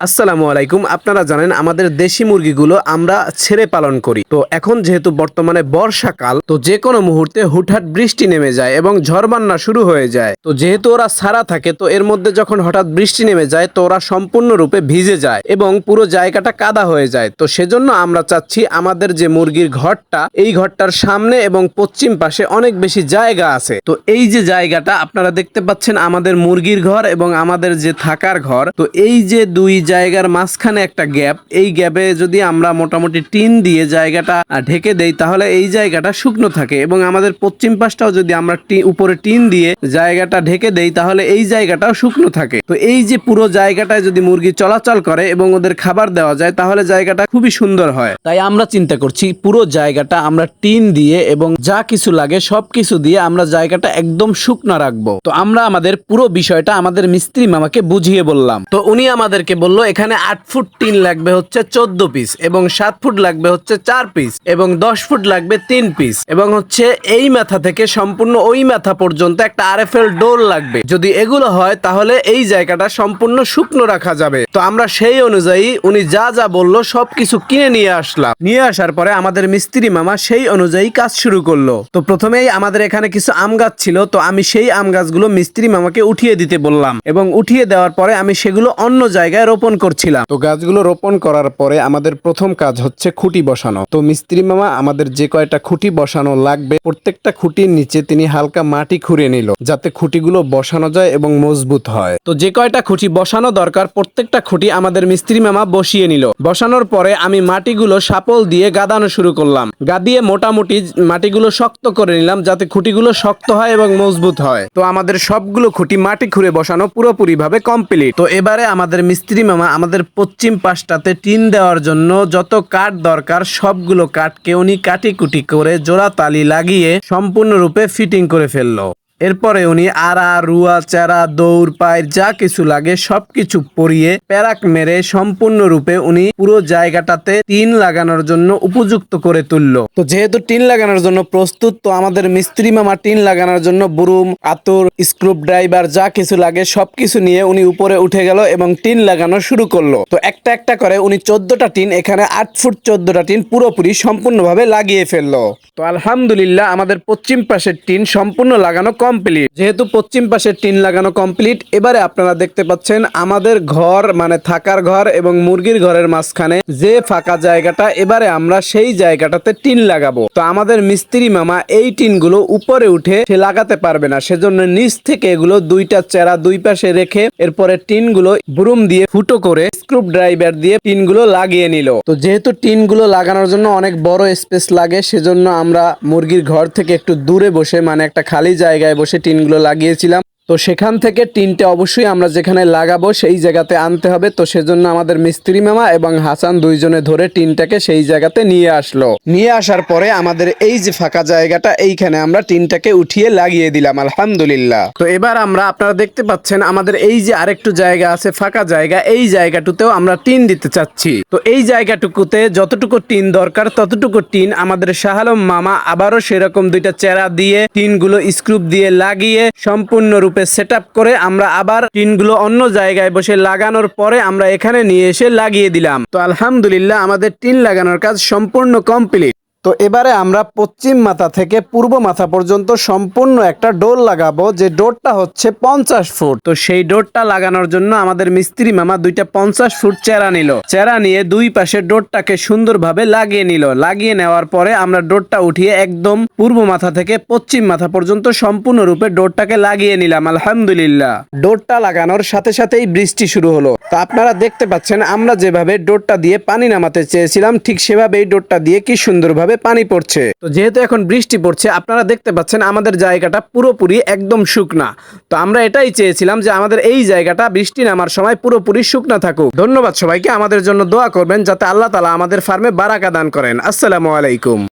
আসসালামু আলাইকুম। আপনারা জানেন আমাদের দেশি মুরগিগুলো আমরা ছেড়ে পালন করি। তো এখন যেহেতু বর্তমানে বর্ষাকাল, তো যে কোনো মুহূর্তে হুটহাট বৃষ্টি নেমে যায় এবং ঝড় বান্না শুরু হয়ে যায়। তো যেহেতু ওরা সারা থাকে, তো এর মধ্যে যখন হঠাৎ বৃষ্টি নেমে যায়, তো ওরা সম্পূর্ণরূপে ভিজে যায় এবং পুরো জায়গাটা কাদা হয়ে যায়। তো সেজন্য আমরা চাচ্ছি আমাদের যে মুরগির ঘরটা, এই ঘরটার সামনে এবং পশ্চিম পাশে অনেক বেশি জায়গা আছে। তো এই যে জায়গাটা আপনারা দেখতে পাচ্ছেন আমাদের মুরগির ঘর এবং আমাদের যে থাকার ঘর, তো এই যে দুই জায়গার মাঝখানে একটা গ্যাপ। এই গ্যাপে যদি আমরা মোটামুটি টিন দিয়ে জায়গাটা ঢেকে দেই, তাহলে এই জায়গাটা শুকনো থাকে এবং আমাদের পশ্চিম পাশটাও যদি আমরা উপরে টিন দিয়ে জায়গাটা ঢেকে দেই, তাহলে এই জায়গাটাও শুকনো থাকে। তো এই যে পুরো জায়গাটায় যদি মুরগি চলাচল করে এবং ওদের খাবার দেওয়া যায়, তাহলে জায়গাটা খুবই সুন্দর হয়। তাই আমরা চিন্তা করছি, পুরো জায়গাটা আমরা টিন দিয়ে এবং যা কিছু লাগে সবকিছু দিয়ে আমরা জায়গাটা একদম শুকনো রাখব। তো আমরা আমাদের পুরো বিষয়টা আমাদের মিস্ত্রি মামাকে বুঝিয়ে বললাম। তো উনি আমাদেরকে বলল এখানে আট ফুট টিন লাগবে হচ্ছে চোদ্দ পিস এবং সাত ফুট লাগবে হচ্ছে চার পিস এবং দশ ফুট লাগবে তিন পিস এবং হচ্ছে এই মাথা থেকে সম্পূর্ণ ওই মাথা পর্যন্ত একটা আর এফ ডোর লাগবে। যদি এগুলো হয়, তাহলে এই জায়গাটা সম্পূর্ণ শুকনো রাখা যাবে। তো আমরা সেই অনুযায়ী উনি যা যা বলল, সবকিছু কিনে নিয়ে আসলাম। নিয়ে আসার পরে আমাদের মিস্ত্রি মামা সেই অনুযায়ী কাজ শুরু করল। তো প্রথমেই আমাদের এখানে কিছু আম গাছ ছিল, তো আমি সেই আম গাছগুলো মিস্ত্রি মামাকে উঠিয়ে দিতে বললাম এবং উঠিয়ে দেওয়ার পরে আমি সেগুলো অন্য জায়গায় রোপণ করছিলাম। তো গাছগুলো রোপণ করার পরে আমাদের প্রথম কাজ হচ্ছে খুঁটি বসানো। তো মিস্ত্রি মামা আমাদের যে কয়টা খুঁটি বসানো লাগবে, প্রত্যেকটা খুঁটির নিচে তিনি হালকা মাটি খুঁড়ে নিল, যাতে খুঁটিগুলো বসানো যায় এবং মজবুত হয়। তো যে কয়টা খুঁটি বসানো দরকার, প্রত্যেকটা খুঁটি আমাদের মিস্ত্রি মামা বসিয়ে নিল। বসানোর পরে আমি মাটিগুলো সাপল দিয়ে গাদানো শুরু করলাম। গাদিয়ে মোটামুটি মাটিগুলো শক্ত করে নিলাম, যাতে খুঁটিগুলো শক্ত হয় এবং মজবুত হয়। তো আমাদের সবগুলো খুঁটি মাটি খুঁড়ে বসানো পুরোপুরি ভাবে কমপ্লিট। তো এবারে আমাদের মিস্ত্রি মামা আমাদের পশ্চিম পাশটাতে টিন দেওয়ার জন্য যত কাঠ দরকার, সবগুলো কাঠকে উনি কাটিকুটি করে জোড়া তালি লাগিয়ে সম্পূর্ণরূপে ফিটিং করে ফেলল। এরপরে উনি আরা রুয়া, চারা, দৌড়, পায়ের যা কিছু লাগে সবকিছু পরিয়ে প্যারাক মেরে সম্পূর্ণরূপে উনি পুরো জায়গাটাতে টিন লাগানোর জন্য উপযুক্ত করে তুললো। তো যেহেতু টিন লাগানোর জন্য প্রস্তুত, তো আমাদের মিস্ত্রি মামা টিন লাগানোর জন্য বুরুম, আতর, স্ক্রুপ ড্রাইভার যা কিছু লাগে সবকিছু নিয়ে উনি উপরে উঠে গেল এবং টিন লাগানো শুরু করল। তো একটা একটা করে উনি চোদ্দটা টিন, এখানে আট ফুট চোদ্দটা টিন পুরোপুরি সম্পূর্ণভাবে লাগিয়ে ফেলল। তো আলহামদুলিল্লাহ আমাদের পশ্চিম পাশের টিন সম্পূর্ণ লাগানো কমপ্লিট যেহেতু পশ্চিম পাশে টিন লাগানো কমপ্লিট এবারে আপনারা দেখতে পাচ্ছেন আমাদের ঘর মানে থাকার ঘর এবং মুরগির ঘরের মাঝখানে যে ফাঁকা জায়গাটা, এবারে আমরা সেই জায়গাটাতে টিন লাগাবো। তো আমাদের মিস্ত্রি মামা এই টিনগুলো উপরে উঠে সে লাগাতে পারবে না। সেজন্য নিচ থেকে এগুলো দুইটা চেরা দুই পাশে রেখে এরপরে টিনগুলো ব্রুম দিয়ে ফুটো করে স্ক্রুপ ড্রাইভার দিয়ে টিনগুলো লাগিয়ে নিল। তো যেহেতু টিনগুলো লাগানোর জন্য অনেক বড় স্পেস লাগে, সেজন্য আমরা মুরগির ঘর থেকে একটু দূরে বসে মানে একটা খালি জায়গায় বসে টিনগুলো লাগিয়েছিলাম। তো সেখান থেকে টিনটা অবশ্যই আমরা যেখানে লাগাবো সেই জায়গাতে আনতে হবে। তো সেজন্য আমাদের মিস্ত্রি মামা এবং হাসান দুইজনে ধরে টিনটাকে সেই জায়গাতে নিয়ে আসলো। নিয়ে আসার পরে আমাদের এই যে ফাঁকা জায়গাটা, এইখানে আমরা টিনটাকে উঠিয়ে লাগিয়ে দিলাম, আলহামদুলিল্লাহ। তো এবার আমরা, আপনারা দেখতে পাচ্ছেন, আমাদের এই যে আরেকটু জায়গা আছে, ফাঁকা জায়গা, এই জায়গাটুতেও আমরা টিন দিতে চাচ্ছি। তো এই জায়গাটুকুতে যতটুকু টিন দরকার, ততটুকু টিন আমাদের শাহালম মামা আবারও সেরকম দুইটা চেরা দিয়ে টিনগুলো স্ক্রুপ দিয়ে লাগিয়ে সম্পূর্ণরূপে সেট করে আমরা আবার টিনগুলো অন্য জায়গায় বসে লাগানোর পরে আমরা এখানে নিয়ে এসে লাগিয়ে দিলাম। তো আলহামদুলিল্লাহ আমাদের টিন লাগানোর কাজ সম্পূর্ণ কমপ্লিট তো এবারে আমরা পশ্চিম মাথা থেকে পূর্ব মাথা পর্যন্ত সম্পূর্ণ একটা ডোর লাগাবো, যে ডোরটা হচ্ছে পঞ্চাশ ফুট। তো সেই ডোরটা লাগানোর জন্য আমাদের মিস্ত্রি মামা দুইটা পঞ্চাশ ফুট চেরা নিল। চেরা নিয়ে দুই পাশে ডোরটাকে সুন্দরভাবে লাগিয়ে নিল। লাগিয়ে নেওয়ার পরে আমরা ডোরটা উঠিয়ে একদম পূর্ব মাথা থেকে পশ্চিম মাথা পর্যন্ত সম্পূর্ণরূপে ডোরটাকে লাগিয়ে নিলাম, আলহামদুলিল্লাহ। ডোরটা লাগানোর সাথে সাথেই বৃষ্টি শুরু হলো। তো আপনারা দেখতে পাচ্ছেন, আমরা যেভাবে ডোরটা দিয়ে পানি নামাতে চেয়েছিলাম, ঠিক সেভাবেই ডোরটা দিয়ে কি সুন্দরভাবে পানি পড়ছে। তো যেহেতু এখন বৃষ্টি পড়ছে, আপনারা দেখতে পাচ্ছেন আমাদের জায়গাটা পুরোপুরি একদম শুকনা। তো আমরা এটাই চেয়েছিলাম যে আমাদের এই জায়গাটা বৃষ্টি নামার সময় পুরোপুরি শুকনা থাকুক। ধন্যবাদ সবাইকে, আমাদের জন্য দোয়া করবেন যাতে আল্লাহ তালা আমাদের ফার্মে বারাকা দান করেন। আসসালামু আলাইকুম।